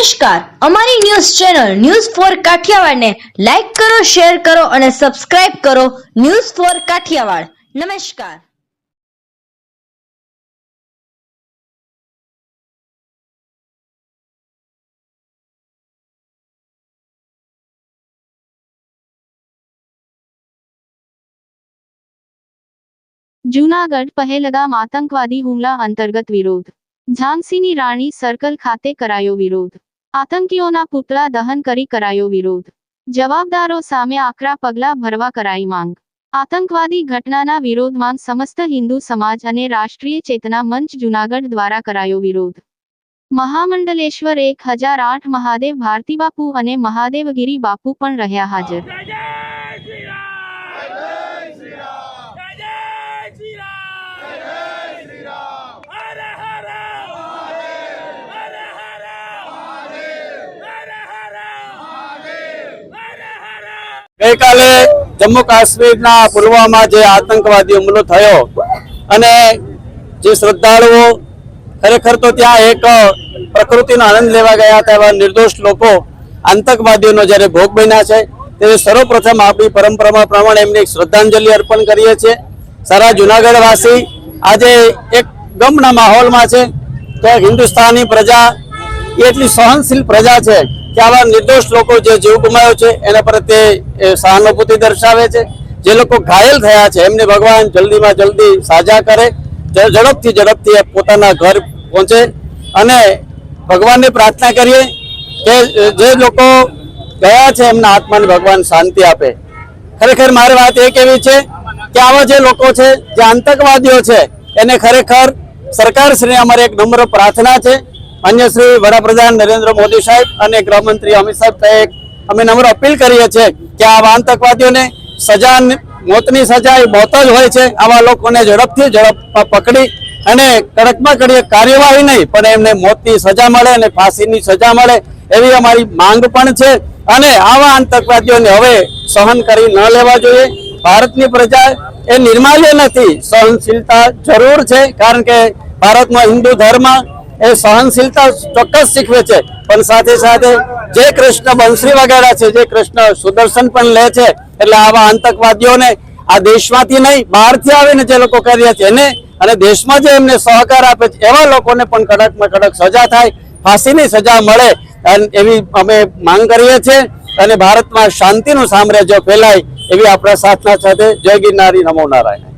નમસ્કાર. અમારી news channel news for કાઠિયાવાડને લાઈક કરો, શેર કરો અને સબસ્ક્રાઇબ કરો ન્યૂઝ ફોર કાઠિયાવાડ. નમસ્કાર. જૂનાગઢ પહેલગામ આતંકવાદી હુમલા અંતર્ગત વિરોધ. ઝાંસીની રાણી સર્કલ ખાતે કરાયો વિરોધ. આતંકીઓના પુતળા દહન કરી કરાયો વિરોધ. જવાબદારો સામે આકરા પગલાં ભરવા કરાઈ માંગ. આતંકવાદી ઘટનાના વિરોધમાં સમસ્ત હિન્દુ સમાજ અને રાષ્ટ્રીય ચેતના મંચ જૂનાગઢ દ્વારા કરાયો વિરોધ. મહામંડલેશ્વર એક હજાર આઠ મહાદેવ ભારતીબાપુ અને મહાદેવગીરી બાપુ પણ રહ્યા હાજર જય જય શ્રી રામ જય શ્રી રામ જય જય શ્રી રામ જય જય શ્રી રામ હર હર મહાદેવ હર હર મહાદેવ હર હર મહાદેવ હર હર ગઈકાલે જમ્મુ કાશ્મીરના પુલવામા જે આતંકવાદી હુમલો થયો અને જે શ્રદ્ધાળુઓ ખરેખર તો ત્યાં એક પ્રકૃતિનો આનંદ લેવા ગયા હતા એવા નિર્દોષ લોકો આતંકવાદીઓનો જ્યારે ભોગ બન્યા છે તે સર્વપ્રથમ આપણી પરંપરા પ્રમાણે એમને શ્રદ્ધાંજલિ અર્પણ કરીએ છીએ. સારા જુનાગઢ વાસી આજે એક ગમના માહોલમાં છે. તો હિન્દુસ્તાની પ્રજા એટલી સહનશીલ પ્રજા છે કે આવા નિર્દોષ લોકો જે જીવ ગુમાવ્યો છે, એના પ્રત્યે સહાનુભૂતિ દર્શાવે છે. જે લોકો ઘાયલ થયા છે, એમને ભગવાન જલ્દીમાં જલ્દી સાજા કરે. ઝડપથી ઝડપથી પોતાના ઘર પહોંચે અને ભગવાનને પ્રાર્થના કરીએ કે જે લોકો ગયા છે, એમના આત્માને ભગવાન શાંતિ આપે. ખરેખર મારી વાત એ કેવી છે કે આવા જે લોકો છે, જે આતંકવાદીઓ છે, એને ખરેખર સરકારશ્રીને અમારી એક નમ્ર પ્રાર્થના છે. અન્ય શ્રી વડાપ્રધાન નરેન્દ્ર મોદી સાહેબ અને ગૃહમંત્રી અમિત સાહેબ સાહેબ, અમે નમ્ર અપીલ કરીએ છીએ કે આવા આતંકવાદીઓને સજા મોતની સજા એ મોત જ હોય છે. આવા લોકોને ઝડપથી ઝડપ પકડી અને કડકમાં કડીએ કાર્યવાહી નહીં, પણ એમને મોતની સજા મળે અને ફાંસીની સજા મળે એવી અમારી માંગ પણ છે. અને આવા આતંકવાદીઓને હવે સહન કરી ન લેવા જોઈએ. ભારતની પ્રજા એ નિર્માલ્ય નથી. સહનશીલતા જરૂર છે, કારણ કે ભારતમાં હિન્દુ ધર્મ એ સહનશીલતા ચોક્કસ શીખવે છે. પણ સાથે સાથે જે કૃષ્ણ બંસરી વગાડ્યા છે, જે કૃષ્ણ સુદર્શન પણ લે છે, એટલે આવા આતંકવાદીઓને આ દેશમાંથી નહીં, બહારથી આવીને જે લોકો કર્યા છે, એને અને દેશમાં જે એમને સહકાર આપે છે, એવા લોકોને પણ કડકમાં કડક સજા થાય, ફાંસીની સજા મળે અને એવી અમે માંગ કરીએ છીએ. અને ભારતમાં શાંતિનું સામ્રાજ્ય ફેલાય, એવી આપણા સાથના સાથે જય ગિરનારી નમો નારાયણ.